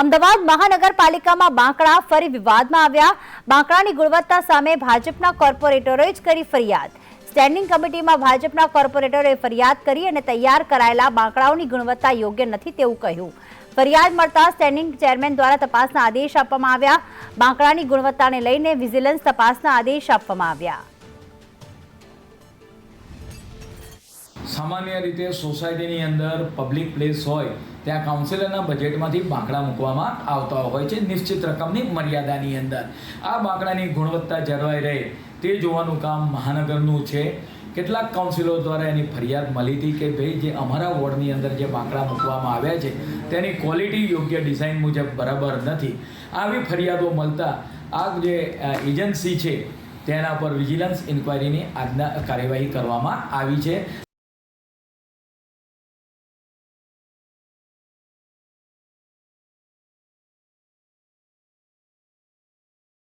અમદાવાદ મહાનગરપાલિકામાં બાંકડા ફરી વિવાદમાં આવ્યા. બાંકડાની ગુણવત્તા સામે ભાજપના કોર્પોરેટરોએ જ કરી ફરિયાદ. સ્ટેન્ડિંગ કમિટીમાં ભાજપના કોર્પોરેટરોએ ફરિયાદ કરી અને તૈયાર કરાયેલા બાંકડાઓની ગુણવત્તા યોગ્ય નથી તેવું કહ્યું. ફરિયાદ મળતા સ્ટેન્ડિંગ ચેરમેન દ્વારા તપાસના આદેશ આપવામાં આવ્યા. બાંકડાની ગુણવત્તાને લઈને વિજિલન્સ તપાસના આદેશ આપવામાં આવ્યા. સામાન્ય રીતે સોસાયટીની અંદર પબ્લિક પ્લેસ હોય ત્યાં કાઉન્સિલરના બજેટમાંથી બાંકડા મૂકવામાં આવતા હોય છે. નિશ્ચિત રકમની મર્યાદાની અંદર. આ બાંકડાની ગુણવત્તા જળવાઈ રહે તે જોવાનું કામ મહાનગરનું છે. કેટલાક કાઉન્સિલો દ્વારા એની ફરિયાદ મળી હતી કે ભાઈ, જે અમારા વોર્ડની અંદર જે બાંકડા મૂકવામાં આવ્યા છે, તેની ક્વોલિટી યોગ્ય ડિઝાઇન મુજબ બરાબર નથી. આવી ફરિયાદો મળતા આ જે એજન્સી છે, તેના પર વિજિલન્સ ઇન્ક્વાયરીની આજના કાર્યવાહી કરવામાં આવી છે.